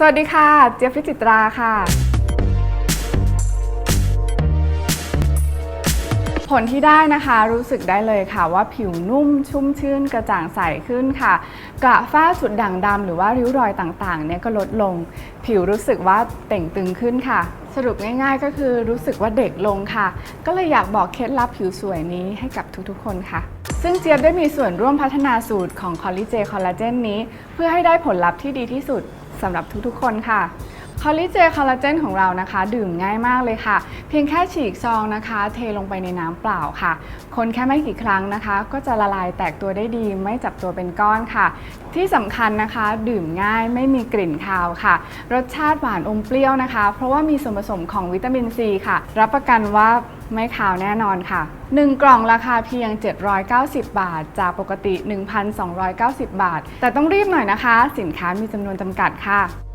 สวัสดีค่ะ เจี๊ยบพิจิตราค่ะ ผลที่ได้นะคะรู้สึกได้เลยค่ะ ว่าผิวนุ่มชุ่มชื่นกระจ่างใสขึ้นค่ะ กระฝ้าจุดด่างดำหรือว่าริ้วรอยต่างๆเนี่ยก็ลดลง ผิวรู้สึกว่าเต่งตึงขึ้นค่ะ สรุปง่ายๆ ก็คือรู้สึกว่าเด็กลงค่ะ ก็เลยอยากบอกเคล็ดลับผิวสวยนี้ให้กับทุกๆ คนค่ะซึ่งเจี๊ยบได้มีส่วนร่วมพัฒนาสูตรของคอลลิเจคอลลาเจนนี้ เพื่อให้ได้ผลลัพธ์ที่ดีที่สุด สำหรับทุกๆ คนค่ะ คอลลิเจคอลลาเจนของเรานะคะ ดื่มง่ายมากเลยค่ะ เพียงแค่ฉีกซองนะคะ เทลงไปในน้ำเปล่าค่ะ คนแค่ไม่กี่ครั้งนะคะ ก็จะละลายแตกตัวได้ดี ไม่จับตัวเป็นก้อนค่ะ ที่สำคัญนะคะ ดื่มง่ายไม่มีกลิ่นคาวค่ะ รสชาติหวานอมเปรี้ยวนะคะ เพราะว่ามีส่วนผสมของวิตามินซีค่ะ รับประกันว่าไม่คาวแน่นอนค่ะ 1 กล่องราคาเพียง 790 บาท จากปกติ 1,290 บาท แต่ต้องรีบหน่อยนะคะ สินค้ามีจำนวนจำกัดค่ะ